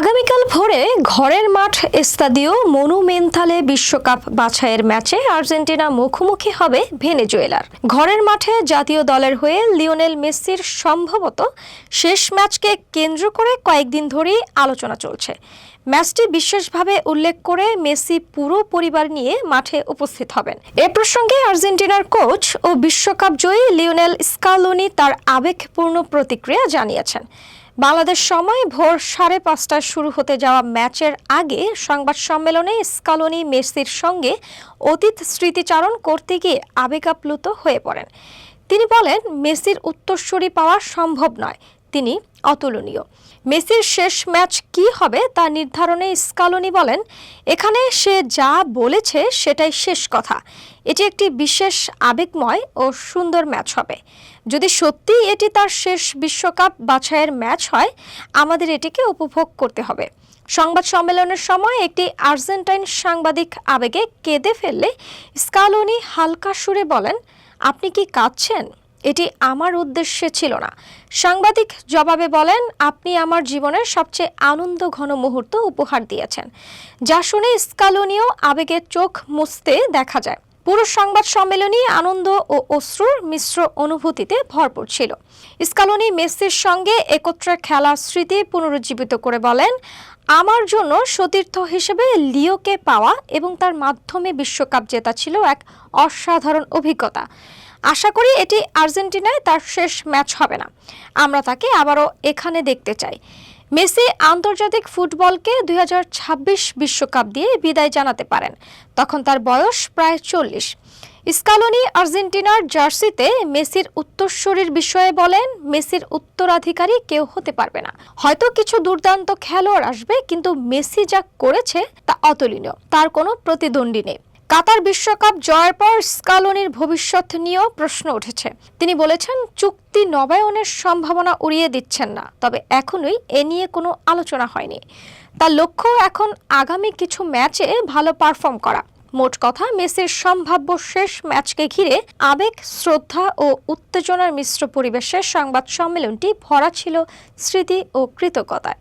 আগামীকাল ভোরে ঘরের মাঠ এস্তাদিও মনুমেন্তালে বিশ্বকাপ বাছাইয়ের ম্যাচে আর্জেন্টিনা মুখোমুখি হবে ভেনেজুয়েলার। ঘরের মাঠে জাতীয় দলের হয়ে লিওনেল মেসির সম্ভবত শেষ ম্যাচকে কেন্দ্র করে কয়েকদিন ধরেই আলোচনা চলছে। ম্যাচটি বিশেষভাবে উল্লেখ করে মেসি পুরো পরিবার নিয়ে মাঠে উপস্থিত হবেন। এ প্রসঙ্গে আর্জেন্টিনার কোচ ও বিশ্বকাপ জয়ী লিওনেল স্কালোনি তার আবেগপূর্ণ প্রতিক্রিয়া জানিয়েছেন। বাংলাদেশ সময় ভোর সাড়ে পাঁচটায় শুরু হতে যাওয়া ম্যাচের আগে সংবাদ সম্মেলনে স্কালোনি মেসির সঙ্গে অতীত স্মৃতিচারণ করতে গিয়ে আবেগাপ্লুত হয়ে পড়েন। তিনি বলেন, মেসির উত্তরসূরি পাওয়া সম্ভব নয়। তিনি অতুলনীয়। মেসির শেষ ম্যাচ কি হবে তা নির্ধারণে স্কালোনি বলেন, এখানে সে যা বলেছে সেটাই শেষ কথা। এটি একটি বিশেষ আবেগময় ও সুন্দর ম্যাচ হবে। যদি সত্যি এটি তার শেষ বিশ্বকাপ বাছাইয়ের ম্যাচ হয়, আমাদের এটিকে উপভোগ করতে হবে। সংবাদ সম্মেলনের সময় একটি আর্জেন্টাইন সাংবাদিক আবেগে কেঁদে ফেললে স্কালোনি হালকা সুরে বলেন, আপনি কি কাঁদছেন? এটি আমার উদ্দেশ্যে ছিল না। সাংবাদিক জবাবে বলেন, আপনি আমার জীবনের সবচেয়ে আনন্দ ঘন মুহূর্ত উপহার দিয়েছেন। যা শুনে স্কালনীয় আবেগে চোখ মুছতে দেখা যায়। পুরো সংবাদ সম্মেলনই আনন্দ ও অশ্রুর মিশ্র অনুভূতিতে ভরপুর ছিল। স্কালোনি মেসির সঙ্গে একত্রে খেলার স্মৃতি পুনরুজ্জীবিত করে বলেন, আমার জন্য সতীর্থ হিসেবে লিওকে পাওয়া এবং তার মাধ্যমে বিশ্বকাপ জেতা ছিল এক অসাধারণ অভিজ্ঞতা। আশা করি এটি আর্জেন্টিনায় তার শেষ ম্যাচ হবে না। আমরা তাকে আবারও এখানে দেখতে চাই। মেসি আন্তর্জাতিক ফুটবলকে দুই বিশ্বকাপ দিয়ে বিদায় জানাতে পারেন। তখন তার বয়স প্রায় চল্লিশ। স্কালোনি আর্জেন্টিনার জার্সিতে মেসির উত্তরসূরির বিষয়ে বলেন, মেসির উত্তরাধিকারী কেউ হতে পারবে না। হয়তো কিছু দুর্দান্ত খেলোয়াড় আসবে, কিন্তু মেসি যা করেছে তা অতুলনীয়। তার কোনো প্রতিদ্বন্দ্বী নেই। কাতার বিশ্বকাপ জয়ের পর স্কালোনির ভবিষ্যৎ নিয়েও প্রশ্ন উঠেছে। তিনি বলেছেন, চুক্তি নবায়নের সম্ভাবনা উড়িয়ে দিচ্ছেন না, তবে এখনই এ নিয়ে কোনো আলোচনা হয়নি। তার লক্ষ্য এখন আগামী কিছু ম্যাচে ভালো পারফর্ম করা। মোট কথা, মেসির সম্ভাব্য শেষ ম্যাচকে ঘিরে আবেগ, শ্রদ্ধা ও উত্তেজনার মিশ্র পরিবেশে সংবাদ সম্মেলনটি ভরা ছিল স্মৃতি ও কৃতজ্ঞতায়।